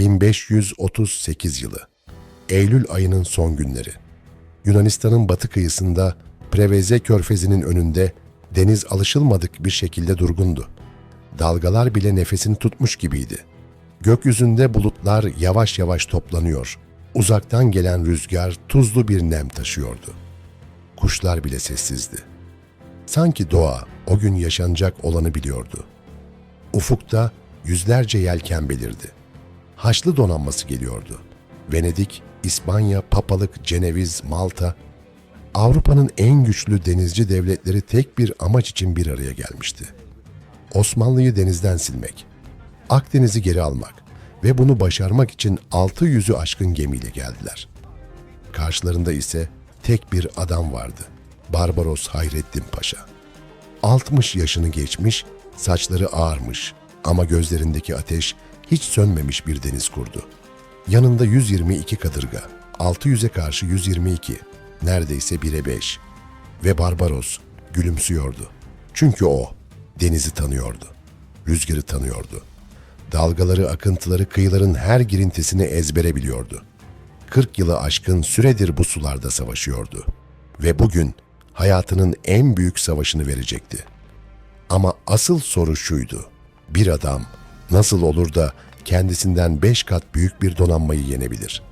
1538 yılı. Eylül ayının son günleri. Yunanistan'ın batı kıyısında Preveze körfezinin önünde deniz alışılmadık bir şekilde durgundu. Dalgalar bile nefesini tutmuş gibiydi. Gökyüzünde bulutlar yavaş yavaş toplanıyor. Uzaktan gelen rüzgar tuzlu bir nem taşıyordu. Kuşlar bile sessizdi. Sanki doğa o gün yaşanacak olanı biliyordu. Ufukta yüzlerce yelken belirdi. Haçlı donanması geliyordu. Venedik, İspanya, Papalık, Ceneviz, Malta, Avrupa'nın en güçlü denizci devletleri tek bir amaç için bir araya gelmişti. Osmanlı'yı denizden silmek, Akdeniz'i geri almak ve bunu başarmak için altı yüzü aşkın gemiyle geldiler. Karşılarında ise tek bir adam vardı. Barbaros Hayrettin Paşa. 60 yaşını geçmiş, saçları ağarmış ama gözlerindeki ateş hiç sönmemiş bir deniz kurdu. Yanında 122 kadırga, 600'e karşı 122, neredeyse 1'e 5. Ve Barbaros gülümsüyordu. Çünkü o denizi tanıyordu, rüzgarı tanıyordu. Dalgaları, akıntıları, kıyıların her girintisini ezbere biliyordu. 40 yılı aşkın süredir bu sularda savaşıyordu. Ve bugün hayatının en büyük savaşını verecekti. Ama asıl soru şuydu. Bir adam nasıl olur da kendisinden beş kat büyük bir donanmayı yenebilir?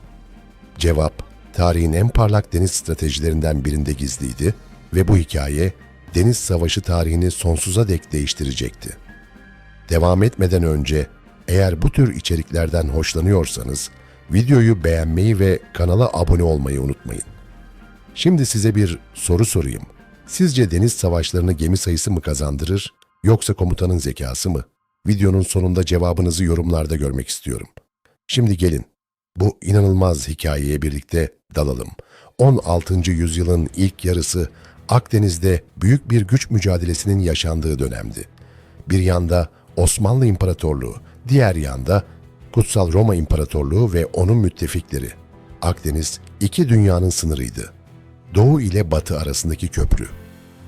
Cevap, tarihin en parlak deniz stratejilerinden birinde gizliydi ve bu hikaye deniz savaşı tarihini sonsuza dek değiştirecekti. Devam etmeden önce eğer bu tür içeriklerden hoşlanıyorsanız videoyu beğenmeyi ve kanala abone olmayı unutmayın. Şimdi size bir soru sorayım. Sizce deniz savaşlarını gemi sayısı mı kazandırır yoksa komutanın zekası mı? Videonun sonunda cevabınızı yorumlarda görmek istiyorum. Şimdi gelin bu inanılmaz hikayeye birlikte dalalım. 16. yüzyılın ilk yarısı Akdeniz'de büyük bir güç mücadelesinin yaşandığı dönemdi. Bir yanda Osmanlı İmparatorluğu, diğer yanda Kutsal Roma İmparatorluğu ve onun müttefikleri. Akdeniz iki dünyanın sınırıydı. Doğu ile batı arasındaki köprü.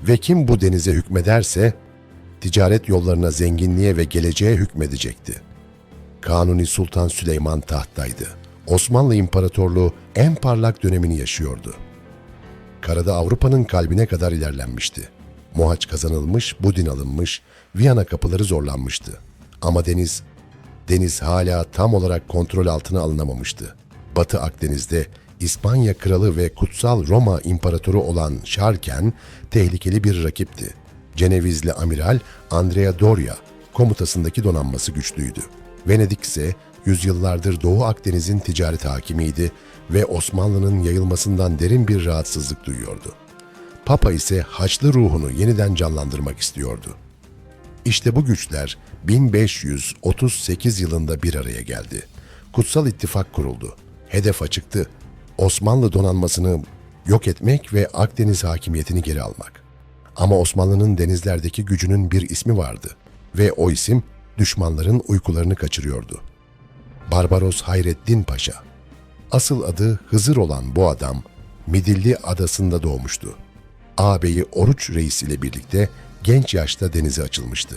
Ve kim bu denize hükmederse ticaret yollarına zenginliğe ve geleceğe hükmedecekti. Kanuni Sultan Süleyman tahttaydı. Osmanlı İmparatorluğu en parlak dönemini yaşıyordu. Karada Avrupa'nın kalbine kadar ilerlenmişti. Mohaç kazanılmış, Budin alınmış, Viyana kapıları zorlanmıştı. Ama deniz, deniz hala tam olarak kontrol altına alınamamıştı. Batı Akdeniz'de İspanya kralı ve kutsal Roma imparatoru olan Şarken tehlikeli bir rakipti. Cenevizli amiral Andrea Doria komutasındaki donanması güçlüydü. Venedik ise yüzyıllardır Doğu Akdeniz'in ticaret hakimiydi ve Osmanlı'nın yayılmasından derin bir rahatsızlık duyuyordu. Papa ise Haçlı ruhunu yeniden canlandırmak istiyordu. İşte bu güçler 1538 yılında bir araya geldi. Kutsal İttifak kuruldu. Hedef açıktı. Osmanlı donanmasını yok etmek ve Akdeniz hakimiyetini geri almak. Ama Osmanlı'nın denizlerdeki gücünün bir ismi vardı ve o isim düşmanların uykularını kaçırıyordu. Barbaros Hayreddin Paşa. Asıl adı Hızır olan bu adam Midilli adasında doğmuştu. Ağabeyi Oruç Reis ile birlikte genç yaşta denize açılmıştı.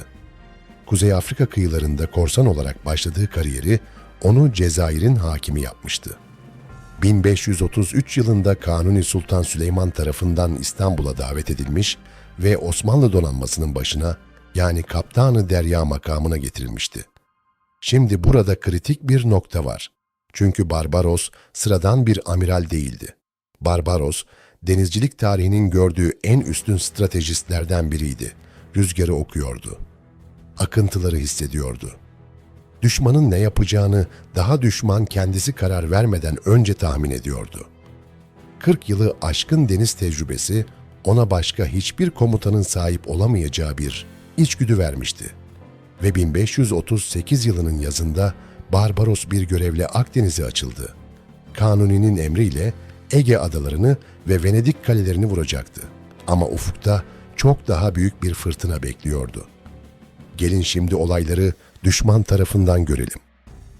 Kuzey Afrika kıyılarında korsan olarak başladığı kariyeri onu Cezayir'in hakimi yapmıştı. 1533 yılında Kanuni Sultan Süleyman tarafından İstanbul'a davet edilmiş ve Osmanlı donanmasının başına yani kaptanı derya makamına getirilmişti. Şimdi burada kritik bir nokta var. Çünkü Barbaros sıradan bir amiral değildi. Barbaros, denizcilik tarihinin gördüğü en üstün stratejistlerden biriydi. Rüzgarı okuyordu. Akıntıları hissediyordu. Düşmanın ne yapacağını daha düşman kendisi karar vermeden önce tahmin ediyordu. 40 yılı aşkın deniz tecrübesi ona başka hiçbir komutanın sahip olamayacağı bir içgüdü vermişti. Ve 1538 yılının yazında Barbaros bir görevle Akdeniz'e açıldı. Kanuni'nin emriyle Ege adalarını ve Venedik kalelerini vuracaktı. Ama ufukta çok daha büyük bir fırtına bekliyordu. Gelin şimdi olayları düşman tarafından görelim.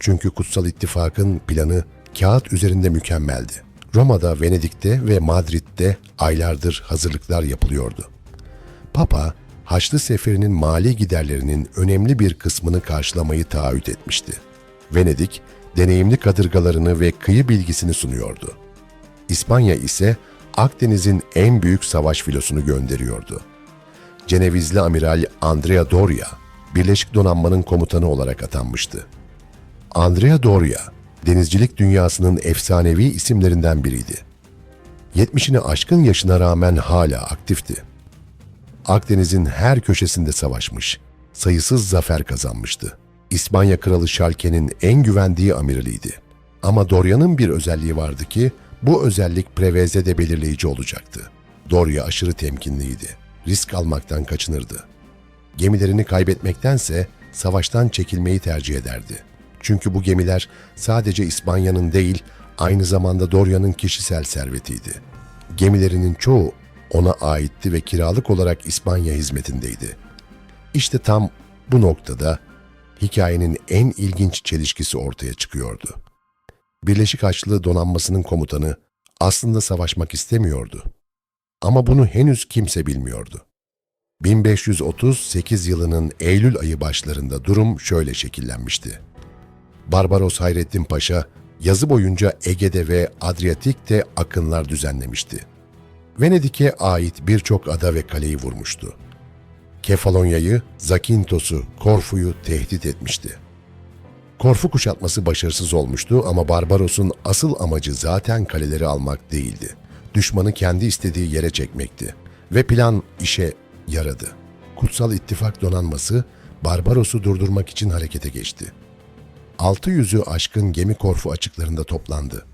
Çünkü Kutsal İttifak'ın planı kağıt üzerinde mükemmeldi. Roma'da, Venedik'te ve Madrid'de aylardır hazırlıklar yapılıyordu. Papa, Haçlı Seferi'nin mali giderlerinin önemli bir kısmını karşılamayı taahhüt etmişti. Venedik, deneyimli kadırgalarını ve kıyı bilgisini sunuyordu. İspanya ise Akdeniz'in en büyük savaş filosunu gönderiyordu. Cenevizli amiral Andrea Doria, Birleşik Donanma'nın komutanı olarak atanmıştı. Andrea Doria, denizcilik dünyasının efsanevi isimlerinden biriydi. 70'ini aşkın yaşına rağmen hala aktifti. Akdeniz'in her köşesinde savaşmış, sayısız zafer kazanmıştı. İspanya Kralı Şalke'nin en güvendiği amiraliydi. Ama Doria'nın bir özelliği vardı ki, bu özellik Preveze'de belirleyici olacaktı. Doria aşırı temkinliydi. Risk almaktan kaçınırdı. Gemilerini kaybetmektense savaştan çekilmeyi tercih ederdi. Çünkü bu gemiler sadece İspanya'nın değil, aynı zamanda Doria'nın kişisel servetiydi. Gemilerinin çoğu ona aitti ve kiralık olarak İspanya hizmetindeydi. İşte tam bu noktada hikayenin en ilginç çelişkisi ortaya çıkıyordu. Birleşik Haçlı Donanması'nın komutanı aslında savaşmak istemiyordu. Ama bunu henüz kimse bilmiyordu. 1538 yılının Eylül ayı başlarında durum şöyle şekillenmişti. Barbaros Hayrettin Paşa yazı boyunca Ege'de ve Adriyatik'te akınlar düzenlemişti. Venedik'e ait birçok ada ve kaleyi vurmuştu. Kefalonya'yı, Zakintos'u, Korfu'yu tehdit etmişti. Korfu kuşatması başarısız olmuştu ama Barbaros'un asıl amacı zaten kaleleri almak değildi. Düşmanı kendi istediği yere çekmekti. Ve plan işe yaradı. Kutsal İttifak donanması Barbaros'u durdurmak için harekete geçti. 600'ü aşkın gemi Korfu açıklarında toplandı.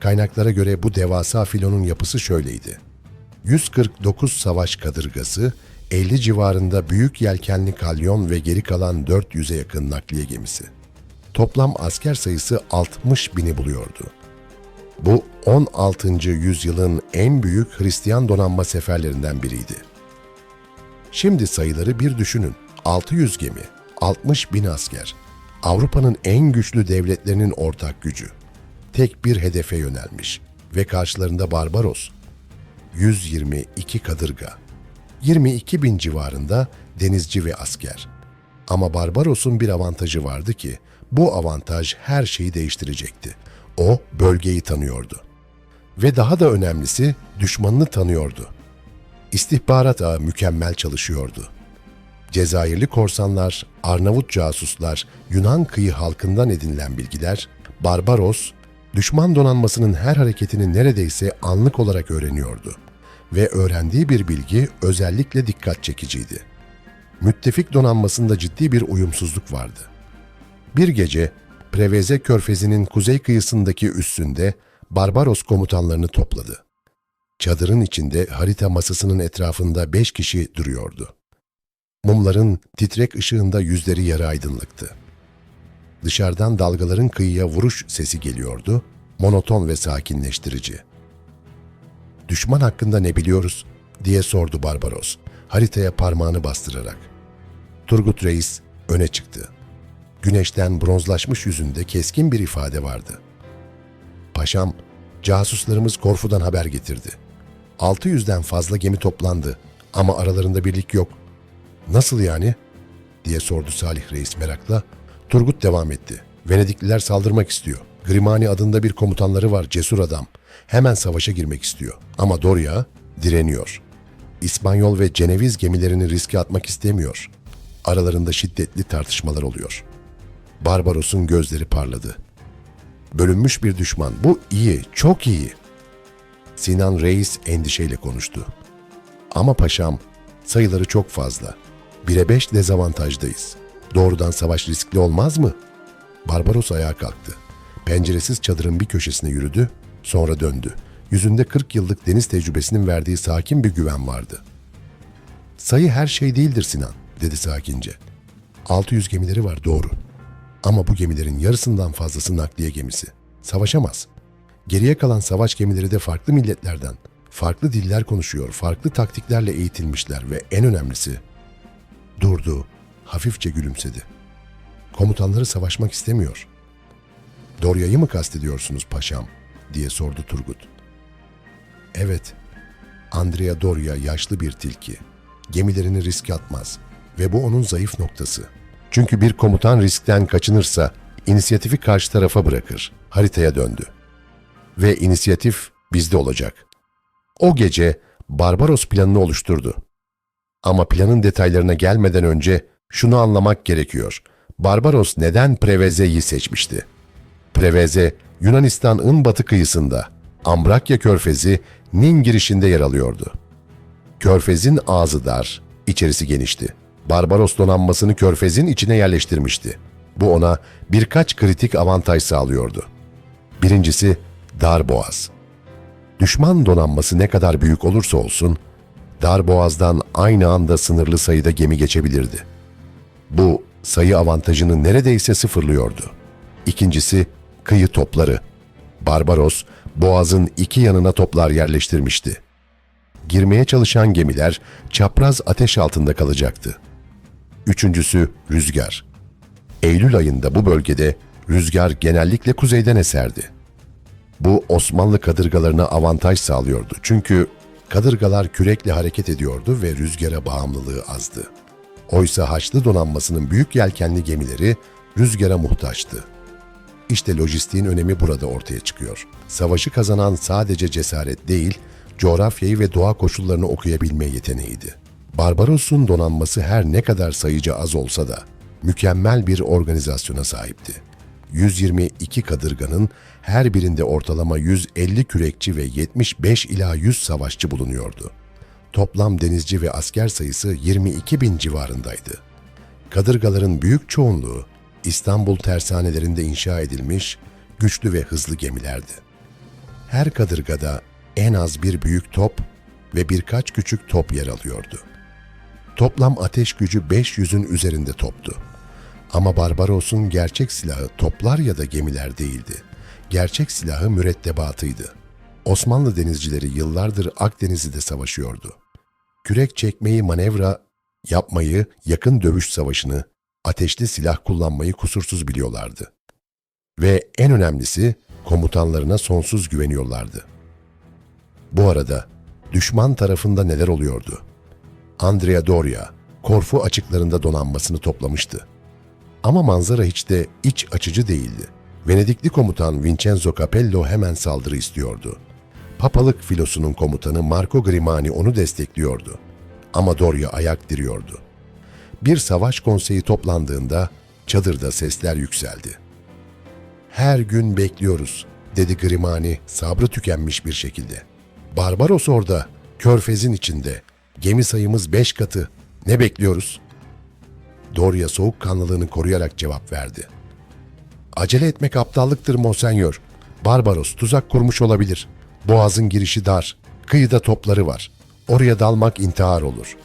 Kaynaklara göre bu devasa filonun yapısı şöyleydi. 149 savaş kadırgası, 50 civarında büyük yelkenli kalyon ve geri kalan 400'e yakın nakliye gemisi. Toplam asker sayısı 60 bini buluyordu. Bu 16. yüzyılın en büyük Hristiyan donanma seferlerinden biriydi. Şimdi sayıları bir düşünün. 600 gemi, 60 bin asker. Avrupa'nın en güçlü devletlerinin ortak gücü. Tek bir hedefe yönelmiş ve karşılarında Barbaros. 122 kadırga. 22 bin civarında denizci ve asker. Ama Barbaros'un bir avantajı vardı ki bu avantaj her şeyi değiştirecekti. O bölgeyi tanıyordu. Ve daha da önemlisi düşmanını tanıyordu. İstihbarat ağı mükemmel çalışıyordu. Cezayirli korsanlar, Arnavut casuslar, Yunan kıyı halkından edinilen bilgiler, Barbaros, düşman donanmasının her hareketini neredeyse anlık olarak öğreniyordu. Ve öğrendiği bir bilgi özellikle dikkat çekiciydi. Müttefik donanmasında ciddi bir uyumsuzluk vardı. Bir gece Preveze körfezinin kuzey kıyısındaki üssünde Barbaros komutanlarını topladı. Çadırın içinde harita masasının etrafında beş kişi duruyordu. Mumların titrek ışığında yüzleri yarı aydınlıktı. Dışarıdan dalgaların kıyıya vuruş sesi geliyordu, monoton ve sakinleştirici. Düşman hakkında ne biliyoruz? diye sordu Barbaros, haritaya parmağını bastırarak. Turgut Reis öne çıktı. Güneşten bronzlaşmış yüzünde keskin bir ifade vardı. Paşam, casuslarımız Korfu'dan haber getirdi. 600'den fazla gemi toplandı ama aralarında birlik yok. Nasıl yani? diye sordu Salih Reis merakla. Turgut devam etti. Venedikliler saldırmak istiyor. Grimani adında bir komutanları var cesur adam. Hemen savaşa girmek istiyor. Ama Doria direniyor. İspanyol ve Ceneviz gemilerini riske atmak istemiyor. Aralarında şiddetli tartışmalar oluyor. Barbaros'un gözleri parladı. Bölünmüş bir düşman. Bu iyi, çok iyi. Sinan Reis endişeyle konuştu. Ama paşam, sayıları çok fazla. Bire beş dezavantajdayız. Doğrudan savaş riskli olmaz mı? Barbaros ayağa kalktı. Penceresiz çadırın bir köşesine yürüdü, sonra döndü. Yüzünde 40 yıllık deniz tecrübesinin verdiği sakin bir güven vardı. Sayı her şey değildir Sinan, dedi sakince. 600 gemileri var doğru. Ama bu gemilerin yarısından fazlası nakliye gemisi. Savaşamaz. Geriye kalan savaş gemileri de farklı milletlerden, farklı diller konuşuyor, farklı taktiklerle eğitilmişler ve en önemlisi durdu, hafifçe gülümsedi. Komutanları savaşmak istemiyor. Dorya'yı mı kastediyorsunuz paşam? diye sordu Turgut. Evet, Andrea Doria yaşlı bir tilki. Gemilerini riske atmaz ve bu onun zayıf noktası. Çünkü bir komutan riskten kaçınırsa inisiyatifi karşı tarafa bırakır. Haritaya döndü. Ve inisiyatif bizde olacak. O gece Barbaros planını oluşturdu. Ama planın detaylarına gelmeden önce şunu anlamak gerekiyor. Barbaros neden Preveze'yi seçmişti? Preveze, Yunanistan'ın batı kıyısında, Ambrakya Körfezi, Nin girişinde yer alıyordu. Körfezin ağzı dar, içerisi genişti. Barbaros donanmasını körfezin içine yerleştirmişti. Bu ona birkaç kritik avantaj sağlıyordu. Birincisi, dar boğaz. Düşman donanması ne kadar büyük olursa olsun, dar boğazdan aynı anda sınırlı sayıda gemi geçebilirdi. Bu sayı avantajını neredeyse sıfırlıyordu. İkincisi, kıyı topları. Barbaros, boğazın iki yanına toplar yerleştirmişti. Girmeye çalışan gemiler çapraz ateş altında kalacaktı. Üçüncüsü rüzgar. Eylül ayında bu bölgede rüzgar genellikle kuzeyden eserdi. Bu Osmanlı kadırgalarına avantaj sağlıyordu. Çünkü kadırgalar kürekle hareket ediyordu ve rüzgara bağımlılığı azdı. Oysa Haçlı donanmasının büyük yelkenli gemileri rüzgara muhtaçtı. İşte lojistiğin önemi burada ortaya çıkıyor. Savaşı kazanan sadece cesaret değil, coğrafyayı ve doğa koşullarını okuyabilme yeteneğiydi. Barbaros'un donanması her ne kadar sayıca az olsa da mükemmel bir organizasyona sahipti. 122 kadırganın her birinde ortalama 150 kürekçi ve 75 ila 100 savaşçı bulunuyordu. Toplam denizci ve asker sayısı 22 bin civarındaydı. Kadırgaların büyük çoğunluğu İstanbul tersanelerinde inşa edilmiş güçlü ve hızlı gemilerdi. Her kadırgada en az bir büyük top ve birkaç küçük top yer alıyordu. Toplam ateş gücü 500'ün üzerinde toptu. Ama Barbaros'un gerçek silahı toplar ya da gemiler değildi. Gerçek silahı mürettebatıydı. Osmanlı denizcileri yıllardır Akdeniz'de savaşıyordu. Kürek çekmeyi, manevra yapmayı, yakın dövüş savaşını, ateşli silah kullanmayı kusursuz biliyorlardı. Ve en önemlisi komutanlarına sonsuz güveniyorlardı. Bu arada düşman tarafında neler oluyordu? Andrea Doria, Korfu açıklarında donanmasını toplamıştı. Ama manzara hiç de iç açıcı değildi. Venedikli komutan Vincenzo Capello hemen saldırı istiyordu. Papalık filosunun komutanı Marco Grimani onu destekliyordu. Ama Doria ayak diriyordu. Bir savaş konseyi toplandığında çadırda sesler yükseldi. Her gün bekliyoruz, dedi Grimani sabrı tükenmiş bir şekilde. Barbaros orada, körfezin içinde. Gemi sayımız beş katı. Ne bekliyoruz? Doria soğukkanlılığını koruyarak cevap verdi. Acele etmek aptallıktır Monsenyor. Barbaros tuzak kurmuş olabilir. Boğazın girişi dar. Kıyıda topları var. Oraya dalmak intihar olur.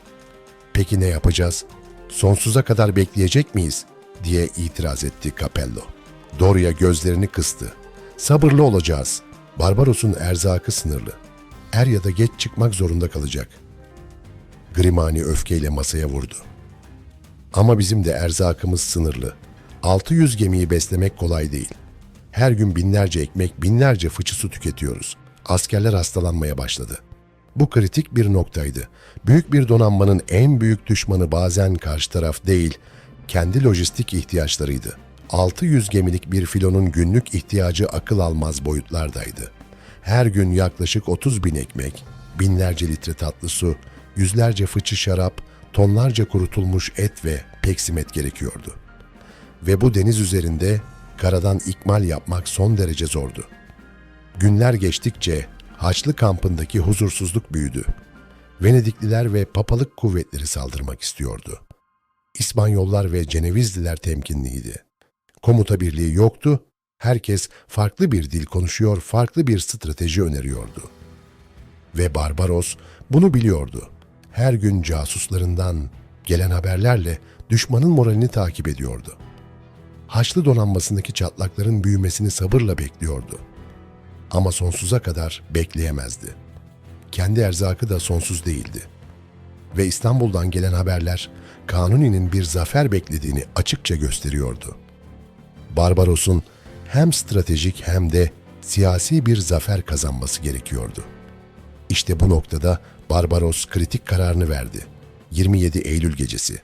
Peki ne yapacağız? Sonsuza kadar bekleyecek miyiz? diye itiraz etti Capello. Doria gözlerini kıstı. Sabırlı olacağız. Barbaros'un erzakı sınırlı. Er ya da geç çıkmak zorunda kalacak. Grimani öfkeyle masaya vurdu. Ama bizim de erzakımız sınırlı. 600 gemiyi beslemek kolay değil. Her gün binlerce ekmek, binlerce fıçı su tüketiyoruz. Askerler hastalanmaya başladı. Bu kritik bir noktaydı. Büyük bir donanmanın en büyük düşmanı bazen karşı taraf değil, kendi lojistik ihtiyaçlarıydı. 600 gemilik bir filonun günlük ihtiyacı akıl almaz boyutlardaydı. Her gün yaklaşık 30 bin ekmek, binlerce litre tatlı su, yüzlerce fıçı şarap, tonlarca kurutulmuş et ve peksimet gerekiyordu. Ve bu deniz üzerinde karadan ikmal yapmak son derece zordu. Günler geçtikçe Haçlı kampındaki huzursuzluk büyüdü. Venedikliler ve papalık kuvvetleri saldırmak istiyordu. İspanyollar ve Cenevizliler temkinliydi. Komuta birliği yoktu, herkes farklı bir dil konuşuyor, farklı bir strateji öneriyordu. Ve Barbaros bunu biliyordu. Her gün casuslarından gelen haberlerle düşmanın moralini takip ediyordu. Haçlı donanmasındaki çatlakların büyümesini sabırla bekliyordu. Ama sonsuza kadar bekleyemezdi. Kendi erzakı da sonsuz değildi. Ve İstanbul'dan gelen haberler Kanuni'nin bir zafer beklediğini açıkça gösteriyordu. Barbaros'un hem stratejik hem de siyasi bir zafer kazanması gerekiyordu. İşte bu noktada Barbaros kritik kararını verdi. 27 Eylül gecesi.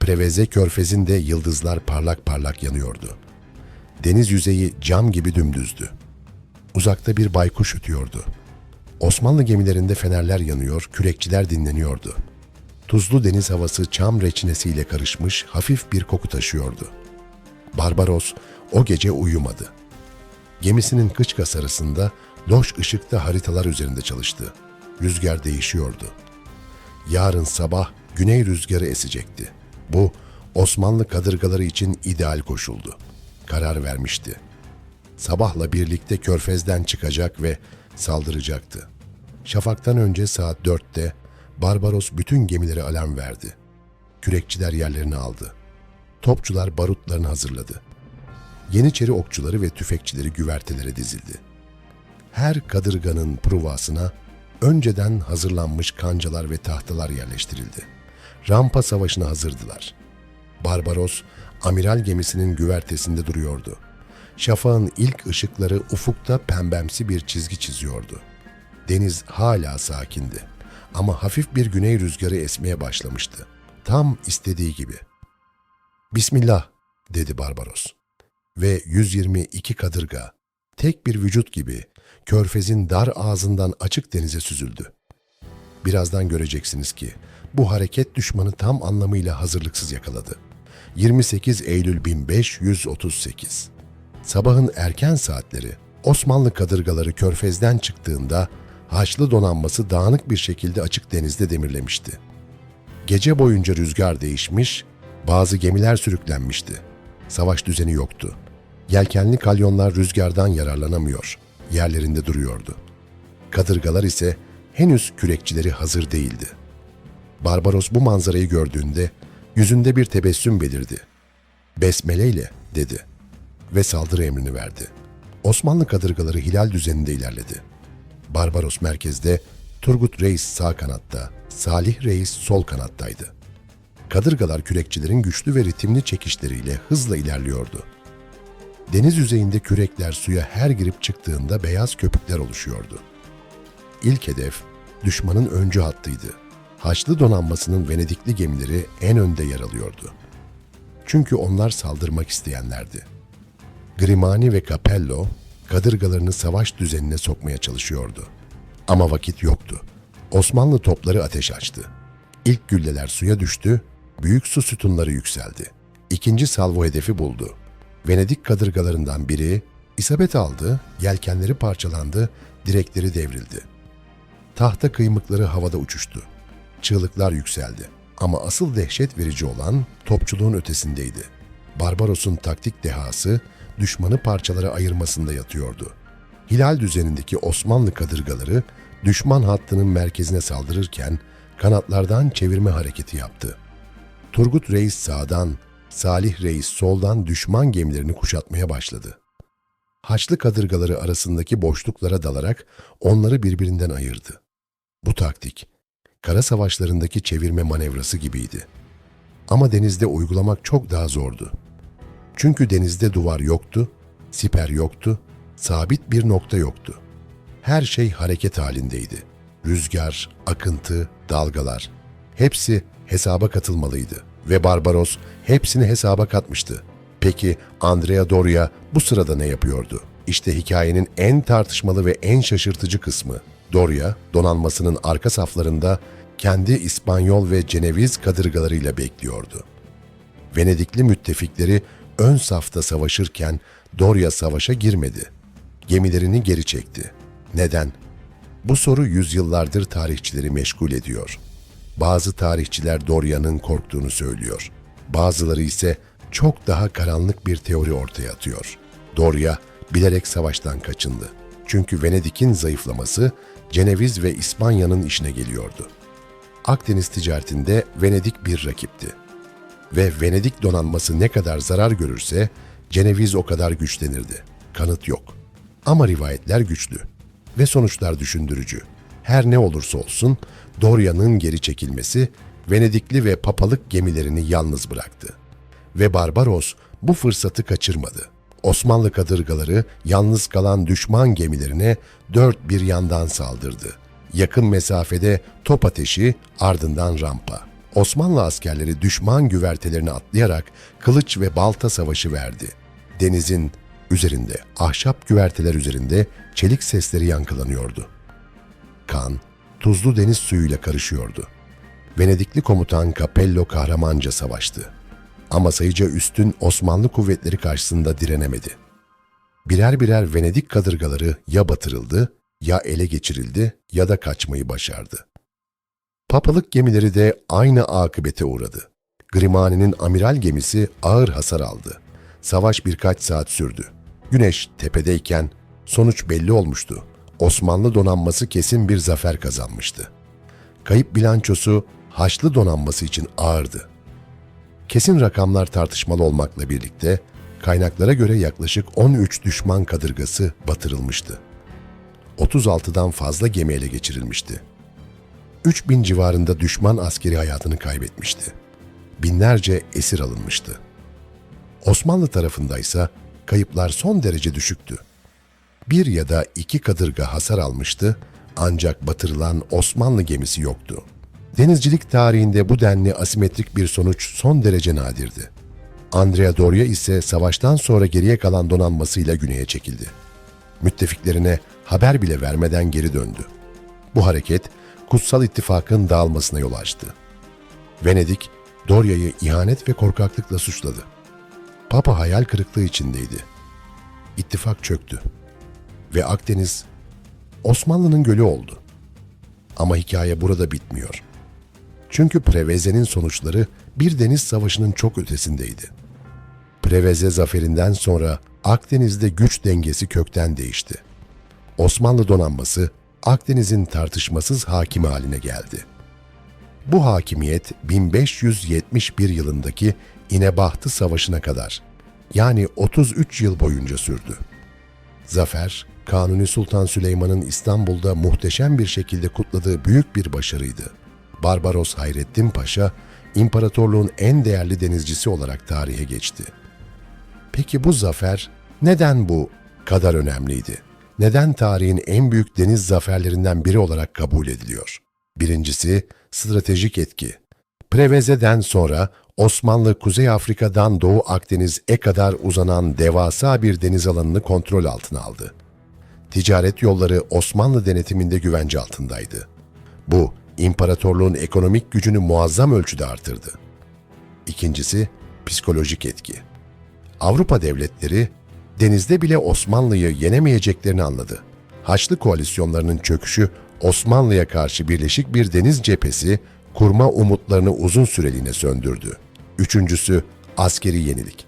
Preveze körfezinde yıldızlar parlak parlak yanıyordu. Deniz yüzeyi cam gibi dümdüzdü. Uzakta bir baykuş ötüyordu. Osmanlı gemilerinde fenerler yanıyor, kürekçiler dinleniyordu. Tuzlu deniz havası çam reçinesiyle karışmış hafif bir koku taşıyordu. Barbaros o gece uyumadı. Gemisinin kıç kasarısında loş ışıkta haritalar üzerinde çalıştı. Rüzgar değişiyordu. Yarın sabah güney rüzgarı esecekti. Bu Osmanlı kadırgaları için ideal koşuldu. Karar vermişti. Sabahla birlikte körfezden çıkacak ve saldıracaktı. Şafaktan önce saat dörtte Barbaros bütün gemileri alarm verdi. Kürekçiler yerlerini aldı. Topçular barutlarını hazırladı. Yeniçeri okçuları ve tüfekçileri güvertelere dizildi. Her kadırganın pruvasına önceden hazırlanmış kancalar ve tahtalar yerleştirildi. Rampa savaşına hazırdılar. Barbaros, amiral gemisinin güvertesinde duruyordu. Şafağın ilk ışıkları ufukta pembemsi bir çizgi çiziyordu. Deniz hala sakindi ama hafif bir güney rüzgarı esmeye başlamıştı. Tam istediği gibi. Bismillah dedi Barbaros. Ve 122 kadırga tek bir vücut gibi körfezin dar ağzından açık denize süzüldü. Birazdan göreceksiniz ki bu hareket düşmanı tam anlamıyla hazırlıksız yakaladı. 28 Eylül 1538 Sabahın erken saatleri Osmanlı kadırgaları körfezden çıktığında Haçlı donanması dağınık bir şekilde açık denizde demirlemişti. Gece boyunca rüzgar değişmiş, bazı gemiler sürüklenmişti. Savaş düzeni yoktu. Yelkenli kalyonlar rüzgardan yararlanamıyor, yerlerinde duruyordu. Kadırgalar ise henüz kürekçileri hazır değildi. Barbaros bu manzarayı gördüğünde yüzünde bir tebessüm belirdi. Besmeleyle dedi ve saldırı emrini verdi. Osmanlı kadırgaları hilal düzeninde ilerledi. Barbaros merkezde, Turgut Reis sağ kanatta, Salih Reis sol kanattaydı. Kadırgalar kürekçilerin güçlü ve ritimli çekişleriyle hızla ilerliyordu. Deniz yüzeyinde kürekler suya her girip çıktığında beyaz köpükler oluşuyordu. İlk hedef düşmanın öncü hattıydı. Haçlı donanmasının Venedikli gemileri en önde yer alıyordu. Çünkü onlar saldırmak isteyenlerdi. Grimani ve Capello kadırgalarını savaş düzenine sokmaya çalışıyordu. Ama vakit yoktu. Osmanlı topları ateş açtı. İlk gülleler suya düştü, büyük su sütunları yükseldi. İkinci salvo hedefi buldu. Venedik kadırgalarından biri isabet aldı, yelkenleri parçalandı, direkleri devrildi. Tahta kıymıkları havada uçuştu. Çığlıklar yükseldi. Ama asıl dehşet verici olan topçuluğun ötesindeydi. Barbaros'un taktik dehası düşmanı parçalara ayırmasında yatıyordu. Hilal düzenindeki Osmanlı kadırgaları düşman hattının merkezine saldırırken kanatlardan çevirme hareketi yaptı. Turgut Reis sağdan, Salih Reis soldan düşman gemilerini kuşatmaya başladı. Haçlı kadırgaları arasındaki boşluklara dalarak onları birbirinden ayırdı. Bu taktik, kara savaşlarındaki çevirme manevrası gibiydi. Ama denizde uygulamak çok daha zordu. Çünkü denizde duvar yoktu, siper yoktu, sabit bir nokta yoktu. Her şey hareket halindeydi. Rüzgar, akıntı, dalgalar. Hepsi hesaba katılmalıydı ve Barbaros hepsini hesaba katmıştı. Peki Andrea Doria bu sırada ne yapıyordu? İşte hikayenin en tartışmalı ve en şaşırtıcı kısmı. Doria, donanmasının arka saflarında kendi İspanyol ve Ceneviz kadırgalarıyla bekliyordu. Venedikli müttefikleri ön safta savaşırken Doria savaşa girmedi. Gemilerini geri çekti. Neden? Bu soru yüzyıllardır tarihçileri meşgul ediyor. Bazı tarihçiler Doria'nın korktuğunu söylüyor. Bazıları ise çok daha karanlık bir teori ortaya atıyor. Doria bilerek savaştan kaçındı. Çünkü Venedik'in zayıflaması Ceneviz ve İspanya'nın işine geliyordu. Akdeniz ticaretinde Venedik bir rakipti. Ve Venedik donanması ne kadar zarar görürse Ceneviz o kadar güçlenirdi. Kanıt yok. Ama rivayetler güçlü ve sonuçlar düşündürücü. Her ne olursa olsun Doria'nın geri çekilmesi Venedikli ve papalık gemilerini yalnız bıraktı. Ve Barbaros bu fırsatı kaçırmadı. Osmanlı kadırgaları yalnız kalan düşman gemilerine dört bir yandan saldırdı. Yakın mesafede top ateşi ardından rampa. Osmanlı askerleri düşman güvertelerini atlayarak kılıç ve balta savaşı verdi. Denizin Üzerinde, ahşap güverteler üzerinde çelik sesleri yankılanıyordu. Kan, tuzlu deniz suyuyla karışıyordu. Venedikli komutan Capello kahramanca savaştı. Ama sayıca üstün Osmanlı kuvvetleri karşısında direnemedi. Birer birer Venedik kadırgaları ya batırıldı, ya ele geçirildi ya da kaçmayı başardı. Papalık gemileri de aynı akıbete uğradı. Grimani'nin amiral gemisi ağır hasar aldı. Savaş birkaç saat sürdü. Güneş tepedeyken sonuç belli olmuştu. Osmanlı donanması kesin bir zafer kazanmıştı. Kayıp bilançosu Haçlı donanması için ağırdı. Kesin rakamlar tartışmalı olmakla birlikte kaynaklara göre yaklaşık 13 düşman kadırgası batırılmıştı. 36'dan fazla gemi ele geçirilmişti. 3000 civarında düşman askeri hayatını kaybetmişti. Binlerce esir alınmıştı. Osmanlı tarafındaysa kayıplar son derece düşüktü. Bir ya da iki kadırga hasar almıştı ancak batırılan Osmanlı gemisi yoktu. Denizcilik tarihinde bu denli asimetrik bir sonuç son derece nadirdi. Andrea Doria ise savaştan sonra geriye kalan donanmasıyla güneye çekildi. Müttefiklerine haber bile vermeden geri döndü. Bu hareket Kutsal İttifak'ın dağılmasına yol açtı. Venedik, Doria'yı ihanet ve korkaklıkla suçladı. Papa hayal kırıklığı içindeydi. İttifak çöktü. Ve Akdeniz, Osmanlı'nın gölü oldu. Ama hikaye burada bitmiyor. Çünkü Preveze'nin sonuçları bir deniz savaşının çok ötesindeydi. Preveze zaferinden sonra Akdeniz'de güç dengesi kökten değişti. Osmanlı donanması Akdeniz'in tartışmasız hakimi haline geldi. Bu hakimiyet 1571 yılındaki İnebahtı Savaşı'na kadar yani 33 yıl boyunca sürdü. Zafer, Kanuni Sultan Süleyman'ın İstanbul'da muhteşem bir şekilde kutladığı büyük bir başarıydı. Barbaros Hayrettin Paşa, imparatorluğun en değerli denizcisi olarak tarihe geçti. Peki bu zafer neden bu kadar önemliydi? Neden tarihin en büyük deniz zaferlerinden biri olarak kabul ediliyor? Birincisi, stratejik etki. Preveze'den sonra Osmanlı Kuzey Afrika'dan Doğu Akdeniz'e kadar uzanan devasa bir deniz alanını kontrol altına aldı. Ticaret yolları Osmanlı denetiminde güvence altındaydı. Bu, imparatorluğun ekonomik gücünü muazzam ölçüde artırdı. İkincisi, psikolojik etki. Avrupa devletleri denizde bile Osmanlı'yı yenemeyeceklerini anladı. Haçlı koalisyonlarının çöküşü Osmanlı'ya karşı birleşik bir deniz cephesi kurma umutlarını uzun süreliğine söndürdü. Üçüncüsü askeri yenilik.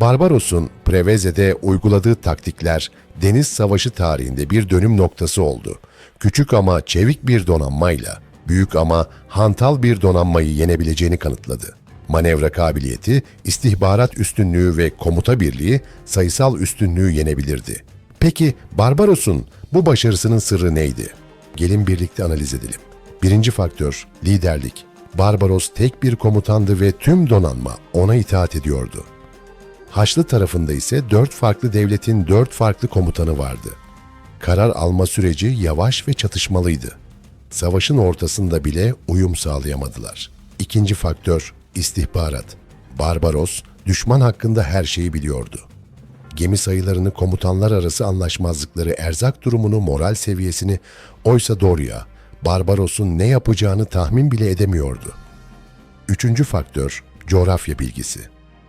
Barbaros'un Preveze'de uyguladığı taktikler deniz savaşı tarihinde bir dönüm noktası oldu. Küçük ama çevik bir donanmayla büyük ama hantal bir donanmayı yenebileceğini kanıtladı. Manevra kabiliyeti, istihbarat üstünlüğü ve komuta birliği sayısal üstünlüğü yenebilirdi. Peki Barbaros'un bu başarısının sırrı neydi? Gelin birlikte analiz edelim. Birinci faktör, liderlik. Barbaros tek bir komutandı ve tüm donanma ona itaat ediyordu. Haçlı tarafında ise dört farklı devletin dört farklı komutanı vardı. Karar alma süreci yavaş ve çatışmalıydı. Savaşın ortasında bile uyum sağlayamadılar. İkinci faktör, istihbarat. Barbaros, düşman hakkında her şeyi biliyordu. Gemi sayılarını, komutanlar arası anlaşmazlıkları, erzak durumunu, moral seviyesini, oysa Doria, Barbaros'un ne yapacağını tahmin bile edemiyordu. Üçüncü faktör, coğrafya bilgisi.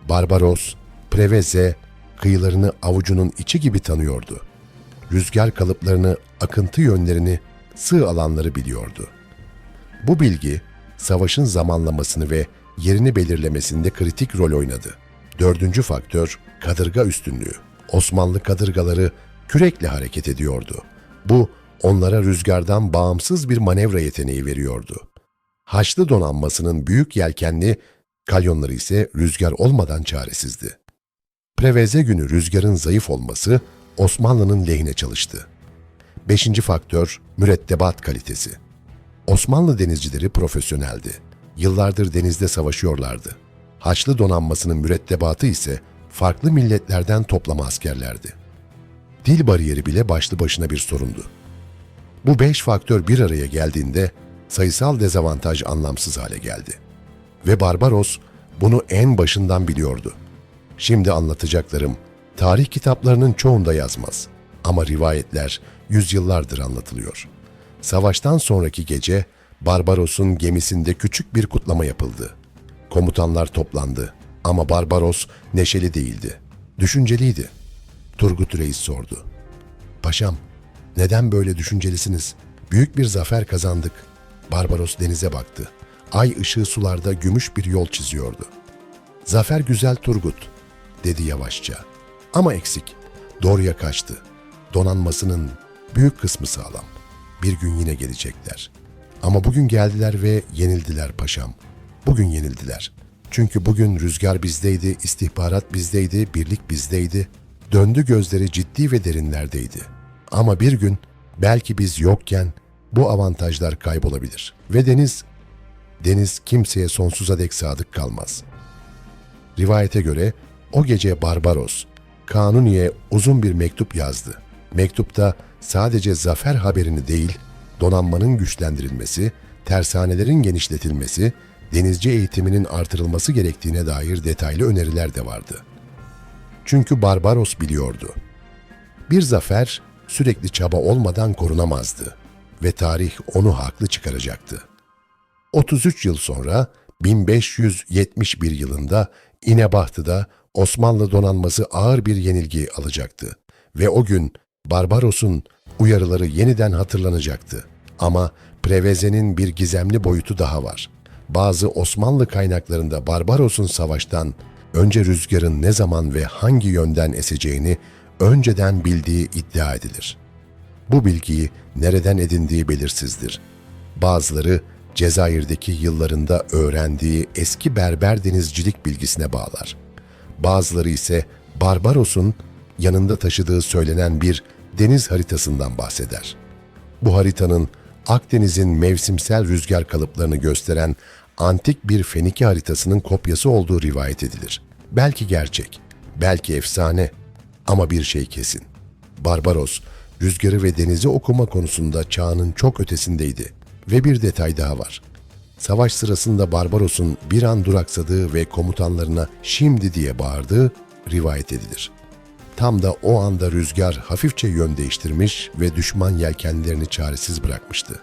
Barbaros, Preveze, kıyılarını avucunun içi gibi tanıyordu. Rüzgar kalıplarını, akıntı yönlerini, sığ alanları biliyordu. Bu bilgi, savaşın zamanlamasını ve yerini belirlemesinde kritik rol oynadı. Dördüncü faktör, kadırga üstünlüğü. Osmanlı kadırgaları kürekle hareket ediyordu. Bu, onlara rüzgardan bağımsız bir manevra yeteneği veriyordu. Haçlı donanmasının büyük yelkenli, kalyonları ise rüzgar olmadan çaresizdi. Preveze günü rüzgarın zayıf olması Osmanlı'nın lehine çalıştı. Beşinci faktör, mürettebat kalitesi. Osmanlı denizcileri profesyoneldi. Yıllardır denizde savaşıyorlardı. Haçlı donanmasının mürettebatı ise farklı milletlerden toplama askerlerdi. Dil bariyeri bile başlı başına bir sorundu. Bu beş faktör bir araya geldiğinde sayısal dezavantaj anlamsız hale geldi. Ve Barbaros bunu en başından biliyordu. Şimdi anlatacaklarım Tarih kitaplarının çoğunda yazmaz ama rivayetler yüzyıllardır anlatılıyor. Savaştan sonraki gece Barbaros'un gemisinde küçük bir kutlama yapıldı. Komutanlar toplandı ama Barbaros neşeli değildi. Düşünceliydi. Turgut Reis sordu. Paşam, neden böyle düşüncelisiniz? Büyük bir zafer kazandık. Barbaros denize baktı. Ay ışığı sularda gümüş bir yol çiziyordu. Zafer güzel Turgut, dedi yavaşça. Ama eksik. Doğruya kaçtı. Donanmasının büyük kısmı sağlam. Bir gün yine gelecekler. Ama bugün geldiler ve yenildiler paşam. Bugün yenildiler. Çünkü bugün rüzgar bizdeydi, istihbarat bizdeydi, birlik bizdeydi. Döndü gözleri ciddi ve derinlerdeydi. Ama bir gün belki biz yokken bu avantajlar kaybolabilir. Ve deniz, deniz kimseye sonsuza dek sadık kalmaz. Rivayete göre o gece Barbaros, Kanuni'ye uzun bir mektup yazdı. Mektupta sadece zafer haberini değil, donanmanın güçlendirilmesi, tersanelerin genişletilmesi, denizci eğitiminin artırılması gerektiğine dair detaylı öneriler de vardı. Çünkü Barbaros biliyordu. Bir zafer sürekli çaba olmadan korunamazdı ve tarih onu haklı çıkaracaktı. 33 yıl sonra 1571 yılında İnebahtı'da Osmanlı donanması ağır bir yenilgi alacaktı ve o gün Barbaros'un uyarıları yeniden hatırlanacaktı. Ama Preveze'nin bir gizemli boyutu daha var. Bazı Osmanlı kaynaklarında Barbaros'un savaştan önce rüzgarın ne zaman ve hangi yönden eseceğini önceden bildiği iddia edilir. Bu bilgiyi nereden edindiği belirsizdir. Bazıları Cezayir'deki yıllarında öğrendiği eski berber denizcilik bilgisine bağlar. Bazıları ise Barbaros'un yanında taşıdığı söylenen bir deniz haritasından bahseder. Bu haritanın Akdeniz'in mevsimsel rüzgar kalıplarını gösteren antik bir Fenike haritasının kopyası olduğu rivayet edilir. Belki gerçek, belki efsane ama bir şey kesin. Barbaros, rüzgarı ve denizi okuma konusunda çağının çok ötesindeydi. Ve bir detay daha var. Savaş sırasında Barbaros'un bir an duraksadığı ve komutanlarına şimdi diye bağırdığı rivayet edilir. Tam da o anda rüzgar hafifçe yön değiştirmiş ve düşman yelkenlerini çaresiz bırakmıştı.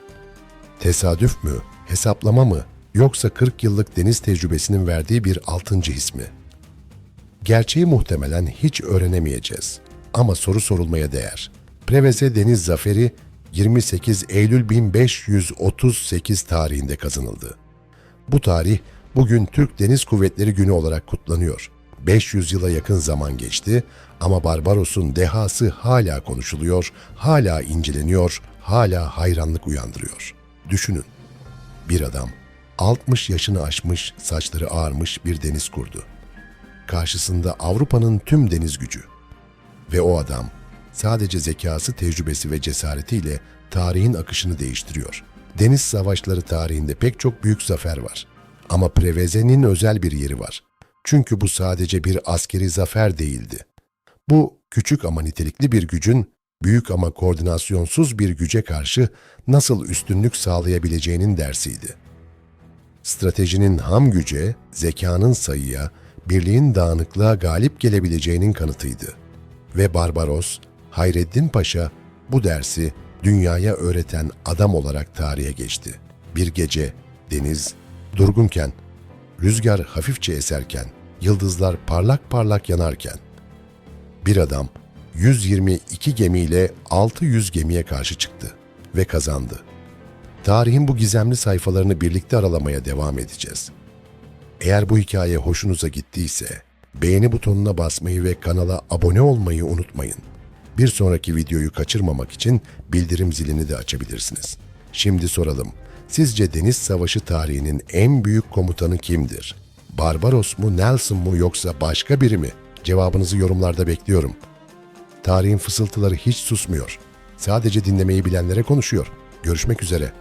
Tesadüf mü, hesaplama mı, yoksa 40 yıllık deniz tecrübesinin verdiği bir altıncı his mi? Gerçeği muhtemelen hiç öğrenemeyeceğiz. Ama soru sorulmaya değer. Preveze Deniz Zaferi 28 Eylül 1538 tarihinde kazanıldı. Bu tarih bugün Türk Deniz Kuvvetleri Günü olarak kutlanıyor. 500 yıla yakın zaman geçti ama Barbaros'un dehası hala konuşuluyor, hala inceleniyor, hala hayranlık uyandırıyor. Düşünün, bir adam 60 yaşını aşmış, saçları ağarmış bir deniz kurdu. Karşısında Avrupa'nın tüm deniz gücü. Ve o adam sadece zekası, tecrübesi ve cesaretiyle tarihin akışını değiştiriyor. Deniz savaşları tarihinde pek çok büyük zafer var. Ama Preveze'nin özel bir yeri var. Çünkü bu sadece bir askeri zafer değildi. Bu küçük ama nitelikli bir gücün büyük ama koordinasyonsuz bir güce karşı nasıl üstünlük sağlayabileceğinin dersiydi. Stratejinin ham güce, zekanın sayıya, birliğin dağınıklığa galip gelebileceğinin kanıtıydı. Ve Barbaros, Hayreddin Paşa bu dersi dünyaya öğreten adam olarak tarihe geçti. Bir gece deniz durgunken, rüzgar hafifçe eserken, yıldızlar parlak parlak yanarken bir adam 122 gemiyle 600 gemiye karşı çıktı ve kazandı. Tarihin bu gizemli sayfalarını birlikte aralamaya devam edeceğiz. Eğer bu hikaye hoşunuza gittiyse beğeni butonuna basmayı ve kanala abone olmayı unutmayın. Bir sonraki videoyu kaçırmamak için bildirim zilini de açabilirsiniz. Şimdi soralım. Sizce Deniz Savaşı tarihinin en büyük komutanı kimdir? Barbaros mu, Nelson mu yoksa başka biri mi? Cevabınızı yorumlarda bekliyorum. Tarihin fısıltıları hiç susmuyor. Sadece dinlemeyi bilenlere konuşuyor. Görüşmek üzere.